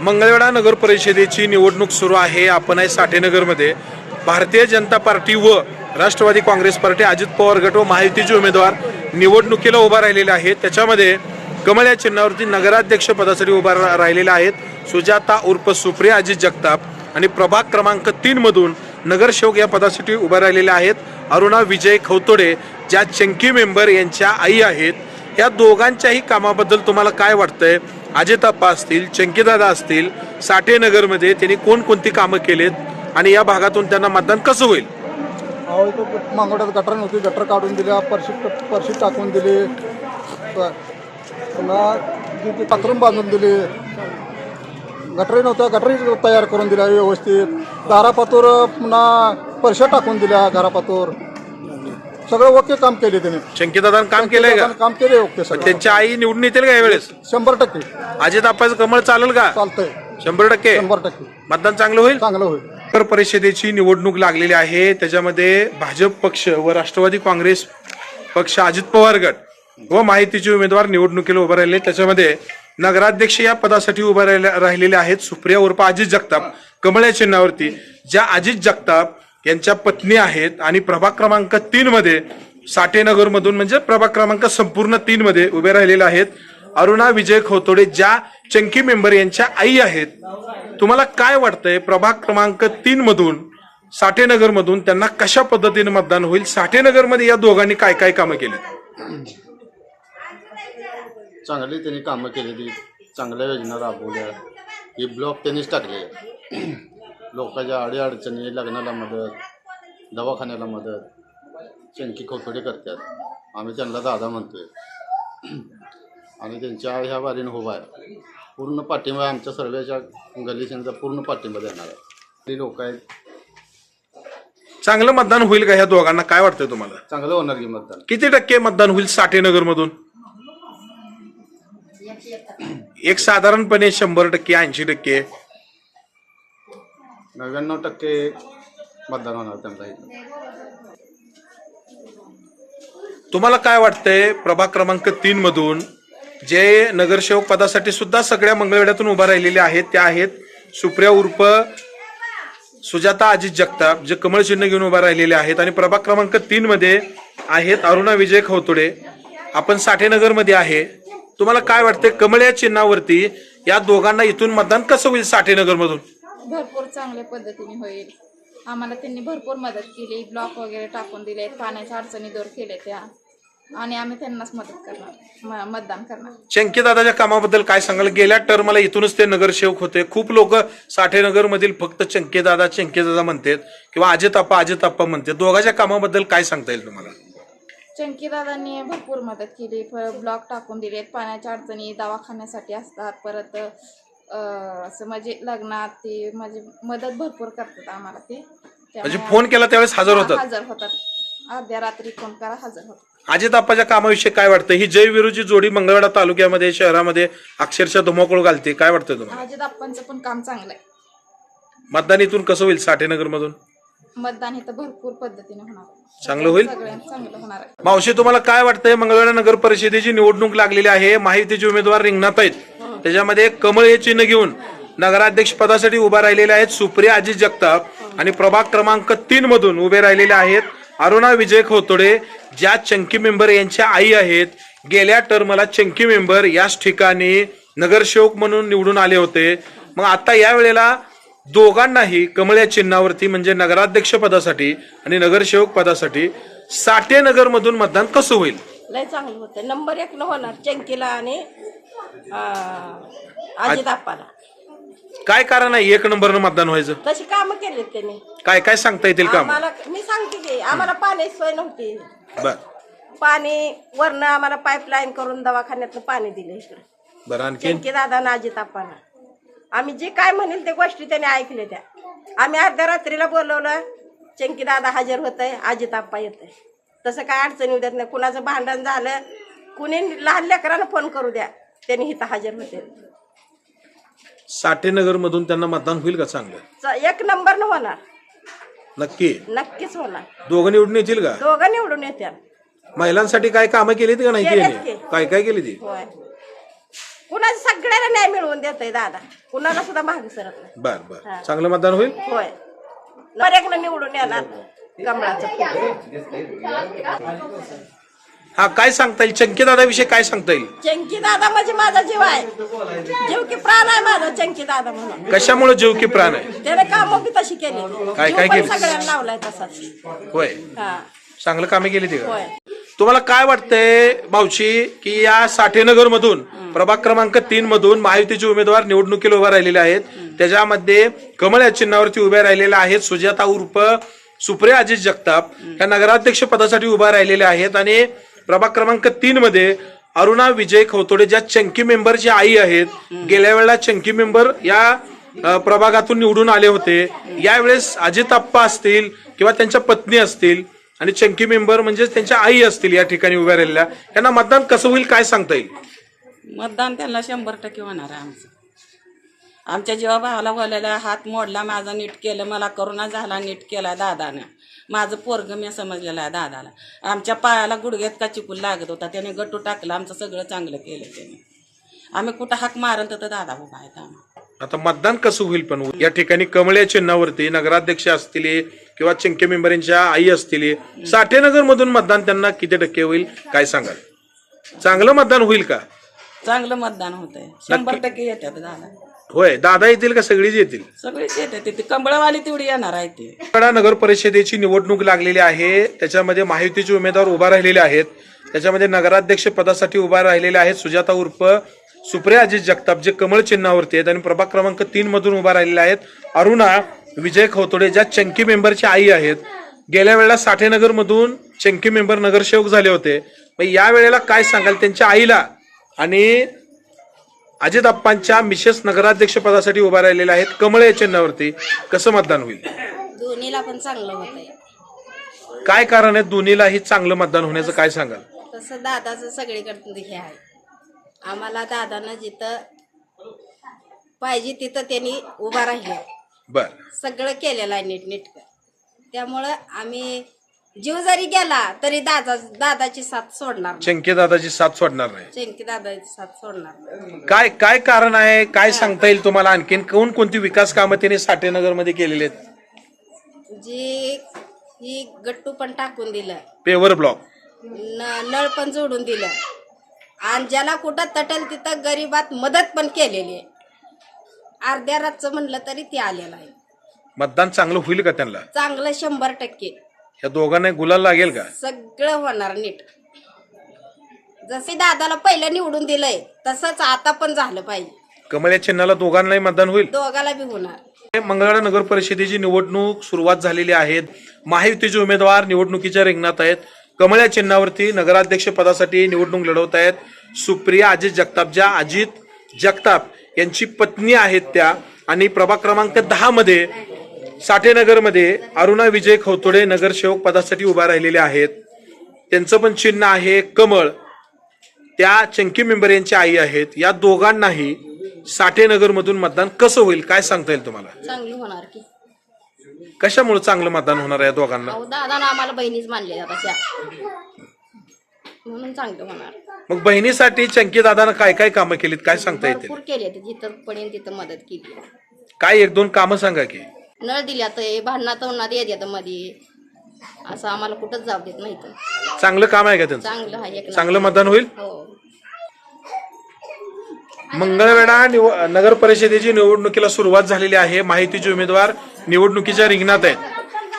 मंगळवेढा नगर परिषदेची निवडणूक सुरू आहे. आपण आहे साठेनगरमध्ये. भारतीय जनता पार्टी व राष्ट्रवादी काँग्रेस पार्टी अजित पवार गट व महायुतीचे उमेदवार निवडणुकीला उभा राहिलेले आहेत. त्याच्यामध्ये कमळ या चिन्हावरती नगराध्यक्ष पदासाठी उभा रा- आहेत. सुजाता उर्फ सुप्रिया अजित जगताप आणि प्रभाग क्रमांक तीनमधून नगरसेवक या पदासाठी उभा राहिलेल्या आहेत. अरुणा विजय खवतोडे ज्या चंकी मेंबर यांच्या आई आहेत. या दोघांच्याही कामाबद्दल तुम्हाला काय वाटतंय? अजिताप्पा असतील चंकीदादा असतील साठेनगरमध्ये त्यांनी कोणकोणती कामं केलेत आणि या भागातून त्यांना मतदान कसं होईल? अहो इथं मांगोड्यात गटर नव्हती गटर काढून दिल्या परशी परशी टाकून दिली. प- पुन्हा तिथे बाथरूम बांधून दिली. गटरी नव्हत्या गटरी तयार करून दिल्या व्यवस्थित. दारापातूर पुन्हा परश्या टाकून दिल्या घरापातूर सगळं ओके काम केले त्यांनी. चंकीदादानं काम केलंय का? काम केले ओके सगळं. त्यांच्या आई निवडून येतील का यावेळेस? शंभर टक्के. अजिताप्पाचं कमळ चालेल का? चालतंय. शंभर टक्के? शंभर टक्के. मतदान चांगलं होईल? चांगलं होईल. नगर परिषदेची निवडणूक लागलेली आहे. त्याच्यामध्ये भाजप पक्ष व राष्ट्रवादी काँग्रेस पक्ष अजित पवार गट व माहितीचे उमेदवार निवडणुकीला उभे राहिले. त्याच्यामध्ये नगराध्यक्ष या पदासाठी उभे राहिले- राहिलेले आहेत सुप्रिया उर्फ अजित जगताप. कमळ या चिन्हावरती. ज्या अजित जगताप यांच्या पत्नी आहेत आणि प्रभाग क्रमांक तीन मध्ये साठेनगर मधून म्हणजे प्रभाग क्रमांक संपूर्ण तीन मध्ये उभे राहिलेले आहेत. अरुणा विजय खोतोडे ज्या चंकी मेंबर यांच्या आई आहेत. तुम्हाला काय वाटतंय? प्रभाग क्रमांक तीन मधून साठेनगर मधून त्यांना कशा पद्धतीने मतदान होईल? साठेनगरमध्ये या दोघांनी काय काय कामं केली चांगली त्यांनी कामं केलेली चांगल्या योजना राबवल्या. हे ब्लॉक त्यांनीच टाकले लोकांच्या अडीअडचणी लग्नाला मदत दवाखान्याला मदत चंकी खोखोडे करतात. आम्ही त्यांना दादा म्हणतोय. आणि त्यांच्या ह्या बारीनं उभा आहे. पूर्ण पाठिंबा आमच्या सर्वेच्या गल्लीशांचा पूर्ण पाठिंबा देणार आहे. ते लोक आहेत. चांगलं मतदान होईल का ह्या दोघांना? काय वाटतंय तुम्हाला? चांगलं होणार की मतदान? किती टक्के मतदान होईल साठेनगर मधून एक साधारणपणे शंभर टक्के ऐंशी टक्के. नव्याण्णव टक्के मतदान होणार त्यांचा तुम्हाला काय वाटतंय प्रभाग क्रमांक तीन मधून जे नगरसेवक पदासाठी सुद्धा सगळ्या मंगळवेड्यातून उभा राहिलेले आहेत त्या आहेत सुप्रिया उर्फ सुजाता अजित जगताप जे कमळ चिन्ह घेऊन उभा राहिलेले आहेत. आणि प्रभाग क्रमांक तीन मध्ये आहेत अरुणा विजय खवतुडे. आपण साठेनगरमध्ये आहे. तुम्हाला काय वाटतंय कमळ या चिन्हावरती या दोघांना इथून मतदान कसं होईल साठेनगर मधून भरपूर चांगल्या पद्धतीने होईल. आम्हाला त्यांनी भरपूर मदत केली. ब्लॉक वगैरे टाकून दिले. पाण्याच्या अडचणी दूर केल्या त्या. आणि आम्ही त्यांनाच मदत करणार. म- मतदान करणार. दादाच्या कामाबद्दल काय सांगाल? गेल्या टर्मला इथूनच ते नगरसेवक होते. खूप लोक साठेनगर मधील फक्त चंकेदादा चंकेदादा म्हणतात किंवा अजिताप्पा अजिताप्पा म्हणतात. दोघांच्या कामाबद्दल काय सांगता येईल तुम्हाला? चंकीदादांनी भरपूर मदत केली. ब्लॉक टाकून दिलेत. पाण्याच्या अडचणी दवाखान्यासाठी असतात. परत असं म्हणजे लग्नात ते म्हणजे मदत भरपूर करतात आम्हाला ते. म्हणजे त्यामुळे फोन केला त्यावेळेस हजर हा, होतात? हजर होतात. अर्ध्या रात्री फोन करा हजर होतात. अजिताप्पाच्या कामाविषयी काय वाटतं? ही जय विरुची जोडी मंगळवेढा तालुक्यामध्ये शहरामध्ये अक्षरशः धुमाकूळ घालते. काय वाटतं तुम्हाला? अजित आप्पांचं पण काम चांगलं आहे. मतदान इथून कसं होईल? साठेनगर मधून मतदान हे तर भरपूर पद्धतीने होणार आहे. चांगलं होईल? सगळ्यांचं चांगलं होणार आहे. मावशी तुम्हाला काय वाटतंय? मंगळवेढा नगर परिषदेची निवडणूक लागलेली आहे. माहितीचे उमेदवार रिंगणात आहेत. त्याच्यामध्ये कमळ हे चिन्ह घेऊन नगराध्यक्ष पदासाठी उभा राहिलेले आहेत सुप्रिया अजित जगताप आणि प्रभाग क्रमांक तीन मधून उभे राहिलेले आहेत. अरुणा विजय खोतोडे ज्या चंकी मेंबर यांच्या आई आहेत. गेल्या टर्मला चंकी मेंबर याच ठिकाणी नगरसेवक म्हणून निवडून आले होते. मग आता या वेळेला दोघांनाही कमळ या चिन्हावरती म्हणजे नगराध्यक्ष पदासाठी आणि नगरसेवक पदासाठी साठे नगर मधून मतदान कसं होईल? लय चांगलं होतं. नंबर एक न होणार चंकीला आणि अजित आप्पाला. काय कारण आहे एक नंबरनं मतदान व्हायचं? तशी कामं केलीत त्यांनी. काय काय सांगता येतील काम? आम्हाला मी सांगते की आम्हाला पाण्याची सोय नव्हती. बर. पाणी वरनं आम्हाला पाईपलाईन करून दवाखान्यातनं पाणी दिलं इकडं. बर आणखीन? दादा आणि अजित आप्पाला. आम्ही जे काय म्हणेल ते गोष्टी त्यांनी ऐकल्या त्या. आम्ही अर्ध्या रात्रीला बोलवलं चंकी दादा हजर होत आहे अजित आप्पा येत आहे तसं काय अडचणी उद्यात नाही. कुणाचं भांडण झालं कुणी लहान लेकरांना फोन करू द्या. त्यांनी इथं हजर होते. साठे नगर मधून त्यांना मतदान होईल का चांगलं? च- एक नंबर न होणार. नक्की? नक्कीच होणार. दोघं निवडून येतील का? दोघं निवडून येत्या. महिलांसाठी काय कामं केलीत का नाही केलेत केली की. काय काय केली ती? होय. कुणाला सगळ्याला न्याय मिळवून देतोय दादा. कुणाला सुद्धा मागे सरत नाही. बर बर. चांगलं मतदान होईल? होय. पर्याकनं निवडून येणार. कमळाचं फुल. हा काय सांगता येईल? चंकीदादा विषयी काय सांगता येईल? चंकी दादा म्हणजे माझा जीव आहे. जीव की प्राण आहे माझा चंकी दादा म्हणून. कशामुळे जीव की प्राण आहे? त्याने काम बी तशी केली. काय- जीव काय पण केली? सगळ्यांना लावलाय तसाच. होय. हा. चांगलं कामे केली ती होय. तुम्हाला काय वाटतंय मावशी की या साठेनगर मधून प्रभाग क्रमांक तीन मधून महायुतीचे उमेदवार निवडणुकीला उभे राहिलेले आहेत. त्याच्यामध्ये कमळ या चिन्हावरती उभ्या राहिलेल्या आहेत सुजाता उर्फ सुप्रिया अजित जगताप. या नगराध्यक्ष पदासाठी उभ्या राहिलेल्या आहेत आणि प्रभाग क्रमांक तीन मध्ये अरुणा विजय खवतोडे ज्या चंकी मेंबरची आई आहेत गेल्या वेळेला चंकी मेंबर या प्रभागातून निवडून आले होते. यावेळेस अजित आप्पा असतील किंवा त्यांच्या पत्नी असतील आणि चंकी मेंबर म्हणजे त्यांच्या आई असतील या ठिकाणी उभ्या राहिलेल्या यांना मतदान कसं होईल काय सांगता येईल? मतदान त्यांना शंभर टक्के होणार आहे आमचं. आमच्या जेव्हा भावाला बोलायला हात मोडला माझा नीट केलं मला करोना झाला नीट केला दादानं. माझं पोरग मी समजलेलं आहे दादाला. आमच्या पायाला गुडघ्यात का चिपूल लागत होता त्याने गटू टाकलं आमचं सगळं चांगलं केलं त्याने. आम्ही कुठं हाक मारल तर दादा उभा आहेत आम्हाला आता मतदान कसं होईल पण? या ठिकाणी कमळ या चिन्हावरती नगराध्यक्ष असतील किंवा चंकी मेंबर यांच्या आई असतील साठेनगर मधून मतदान त्यांना किती टक्के होईल काय सांगाल? चांगलं मतदान होईल का? चांगलं मतदान होतंय. शंभर टक्के येतात दादा. होय दादा येतील का? सगळीच येतील. सगळेच येतात ते कंबळवाली तेवढी येणार आहे ते. कडा नगर परिषदेची निवडणूक लागलेली आहे. त्याच्यामध्ये महायुतीचे उमेदवार उभा राहिलेले आहेत. त्याच्यामध्ये नगराध्यक्ष पदासाठी उभा राहिलेले आहेत सुजाता उर्फ सुप्रिया अजित जगताप जे कमळ चिन्हावरती आहेत आणि प्रभाग क्रमांक तीन मधून उभा राहिलेले आहेत. अरुणा विजय खवतोडे ज्या चंकी मेंबरची आई आहेत. गेल्या वेळेला साठेनगर मधून चंकी मेंबर नगरसेवक झाले होते. मग या वेळेला काय सांगाल त्यांच्या आईला? आणि अजित अप्पांच्या मिसेस नगराध्यक्ष पदासाठी उभा राहिलेल्या आहेत. कमळ या चिन्हावरती कसं मतदान होईल? दोन्हीला पण चांगलं होतंय काय कारण आहे दोन्हीलाही चांगलं मतदान होण्याचं काय सांगाल? तसं दादाचं सगळीकडून हे आहे. आम्हाला दादानं जिथं पाहिजे तिथं त्यांनी उभा राहिले. बर. सगळं केलेलं आहे नीटनेटकं. त्यामुळं आम्ही जीव जरी गेला तरी दादा दादाची साथ सोडणार नाही. चंके दादाची साथ सोडणार नाही. चेंकी दादाची साथ सोडणार नाही. काय काय कारण आहे? काय सांगता येईल तुम्हाला? आणखीन कोण कोणती विकास कामं त्यांनी साठेनगरमध्ये केलेली आहेत? जी ही गट्टू पण टाकून दिलं. Paver block. न नळ पण जोडून दिलं. आणि ज्याला कुठं तटल तिथं गरीबात मदत पण केलेली आहे. अर्ध्या रातचं म्हणलं तरी ते आलेलं आहे. मतदान चांगलं होईल का त्यांना? चांगलं शंभर टक्के. या दोघांना गुलाल लागेल का? सगळं होणार नीट. जसे दादाला पहिलं निवडून दिलंय तसंच आता पण झालं पाहिजे. कमळ या चिन्हाला दोघांनाही मतदान होईल. दोघाला बी होणार. मंगळवार नगर परिषदेची निवडणूक सुरुवात झालेली आहे. महायुतीचे उमेदवार निवडणुकीच्या रिंगणात आहेत. कमळ या चिन्हावरती नगराध्यक्ष पदासाठी निवडणूक लढवत आहेत. सुप्रिया अजित जगताप ज्या अजित जगताप यांची पत्नी आहेत त्या. आणि प्रभाग क्रमांक दहा मध्ये साठेनगरमध्ये अरुणा विजय खवतोडे नगरसेवक पदासाठी उभा राहिलेले आहेत. त्यांचं पण चिन्ह आहे कमळ. त्या चंकी मेंबर यांची आई आहेत. या दोघांनाही साठेनगर मधून मतदान कसं होईल काय सांगता येईल तुम्हाला? चांगली होणार की. कशामुळे चांगलं मतदान होणार आहे या दोघांना? अहो दादानं आम्हाला बहिणीच मानले तशा म्हणून चांगलं होणार. मग बहिणीसाठी चंकी दादानं काय काय कामं केलीत? काय सांगता येतील? भरपूर केले ते जिथं पडेल तिथं मदत केली काय एक दोन कामं सांगा की. नळ दिल्यात भांडणात उन्हात येत येतं मध्ये असं आम्हाला कुठंच जाऊ देत नाही तर चांगलं काम आहे का त्यांचं? चांगलं आहे एक नंबर. चांगलं मतदान होईल? हो. मंगळवेढा निव नगर परिषदेची निवडणुकीला सुरुवात झालेली आहे. माहितीचे उमेदवार निवडणुकीच्या रिंगणात आहेत.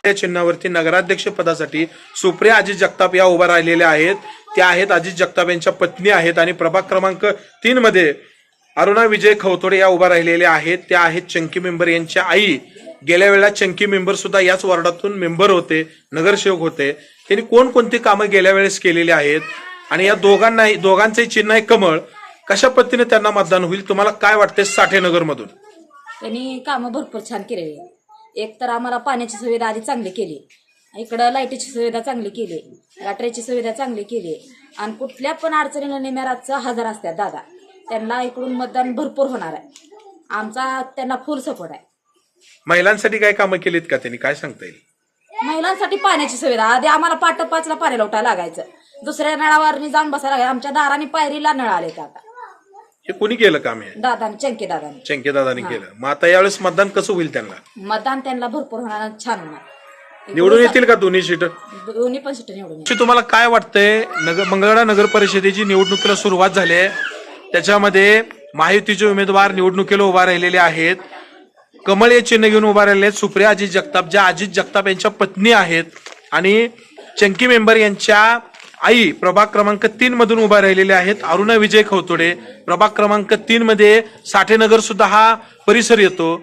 त्या चिन्हावरती नगराध्यक्ष पदासाठी सुप्रिया अजित जगताप या उभा राहिलेल्या आहेत. त्या आहेत अजित जगताप यांच्या पत्नी आहेत आणि प्रभाग क्रमांक तीन मध्ये अरुणा विजय खवतोडे या उभा राहिलेल्या आहेत. त्या आहेत चंकी मेंबर यांच्या आई. गेल्या वेळेला चंकी मेंबर सुद्धा याच वॉर्डातून मेंबर होते नगरसेवक होते. त्यांनी कोणकोणती कामं गेल्या वेळेस केलेली आहेत? आणि या दोघांनाही दोघांचे चिन्ह आहे कमळ. कशा पद्धतीने त्यांना मतदान होईल? तुम्हाला काय वाटते साठेनगर मधून त्यांनी कामं भरपूर छान केलेली एक तर आम्हाला पाण्याची सुविधा आधी चांगली केली. इकडं लाईटीची सुविधा चांगली केली. गटरीची सुविधा चांगली केली. आणि कुठल्या पण अडचणीला निम्या रातचा हजर असतात दादा. त्यांना इकडून मतदान भरपूर होणार आहे. आमचा त्यांना फुल सपोर्ट आहे. महिलांसाठी काय कामं केलीत का त्यांनी? काय सांगता येईल? महिलांसाठी पाण्याची सुविधा. आधी आम्हाला पाट पाचला पाणी लावटा लागायचं. दुसऱ्या नळावर जाऊन बसायला लागायचं आमच्या दाराने पायरीला नळ आले आता. हे कोणी केलं काम हे? दादा चंकी दादाने. चंकेदादानी केलं. मग आता यावेळेस मतदान कसं होईल त्यांना? मतदान त्यांना भरपूर होणार आणि छान होणार. निवडून येतील का दोन्ही सीट? दोन्ही पण सीट निवडून येतील. तुम्हाला काय वाटतंय? नगर मंगळवेढा नगर परिषदेची निवडणुकीला सुरुवात झाली आहे. त्याच्यामध्ये महायुतीचे उमेदवार निवडणुकीला उभा राहिलेले आहेत. कमळ हे चिन्ह घेऊन उभा राहिले आहेत. सुप्रिया अजित जगताप ज्या अजित जगताप यांच्या पत्नी आहेत आणि चंकी मेंबर यांच्या आई प्रभाग क्रमांक तीन मधून उभा राहिलेल्या आहेत. अरुणा विजय खवतोडे प्रभाग क्रमांक तीन मध्ये साठेनगर सुद्धा हा परिसर येतो.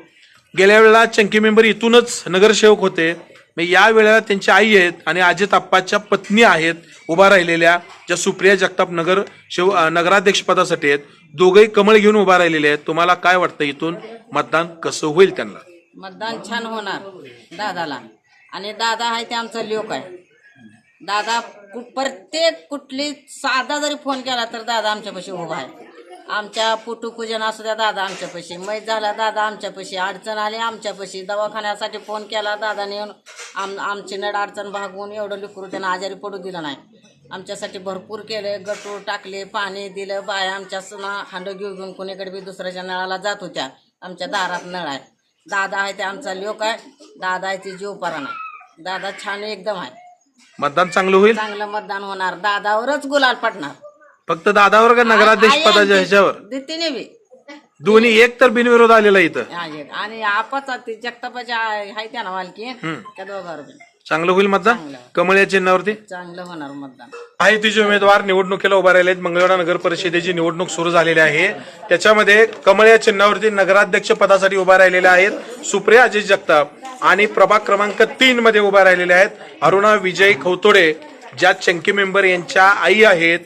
गेल्या वेळेला चंकी मेंबर इथूनच नगरसेवक होते. मग या वेळेला त्यांची आई आहेत आणि अजित आप्पाच्या पत्नी आहेत उभा राहिलेल्या ज्या सुप्रिया जगताप नगर शिव नगराध्यक्षपदासाठी आहेत. दोघही कमळ घेऊन उभा राहिलेले आहेत. तुम्हाला काय वाटतं इथून? मतदान कसं होईल त्यांना? मतदान छान होणार दादाला. आणि दादा आहे ते आमचा लोक आहे. दादा कु- प्रत्येक कुठली साधा जरी फोन केला तर दादा आमच्यापाशी उभा आहे. आमच्या पुटुपूजन असू द्या दादा आमच्यापाशी. मैत झाला दादा आमच्यापाशी. अडचण आली आमच्यापाशी. दवाखान्यासाठी फोन केला दादाने येऊन आम आमची नड अडचण भागवून एवढं लिकरू त्यानं आजारी पडू दिलं नाही. आमच्यासाठी भरपूर केले गटूर टाकले पाणी दिलं बाया आमच्या सणा हांड घेऊन घेऊन कोणीकडे बी दुसऱ्याच्या नळाला जात होत्या. आमच्या दारात नळ आहे. दादा आहे ते आमचा लोक आहे. दादा आहे ते जीव परा नाही दादा छान एकदम आहे. मतदान चांगलं होईल? चांगलं मतदान होणार. दादावरच गुलाल पडणार. फक्त दादावर का नगराध्यक्ष पदाच्या ह्याच्यावर? तिने बी. दोन्ही एक तर बिनविरोध आलेला इथं. आहे. आणि आपाचा ते जगतापाच्या आहे त्या ना मालकी त्या दोघांवर बी. चांगलं होईल मतदान? कमळ या चिन्हावरती? चांगलं होणार मतदान. माहितीचे उमेदवार निवडणुकीला उभा राहिले आहेत. मंगळवेढा नगर परिषदेची निवडणूक सुरू झालेली आहे. त्याच्यामध्ये कमळ या चिन्हावरती नगराध्यक्ष पदासाठी उभा राहिलेले आहेत. सुप्रिया अजित जगताप आणि प्रभाग क्रमांक तीन मध्ये उभा राहिलेले आहेत. अरुणा विजय खवतोडे ज्या चंकी मेंबर यांच्या आई आहेत.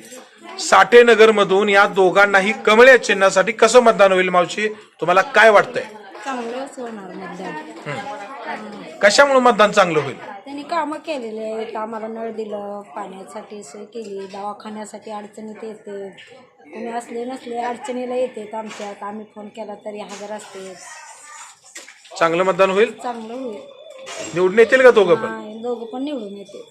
साठे नगर मधून या दोघांनाही कमळ या चिन्हासाठी कसं मतदान होईल मावशी? तुम्हाला काय वाटतंय? चांगलंच होणार मतदान. कशामुळे मतदान चांगलं होईल? त्यांनी कामं केलेली आहेत. आम्हाला नळ दिलं पाण्यासाठी सोय केली दवाखान्यासाठी अडचणीत येते. कोणी असले नसले अडचणीला येतात आमच्यात. आम्ही फोन केला तरी हजर असते. चांगलं मतदान होईल? चांगलं होईल. निवडून येतील का दोघं पण? हा, दोघं पण निवडून येते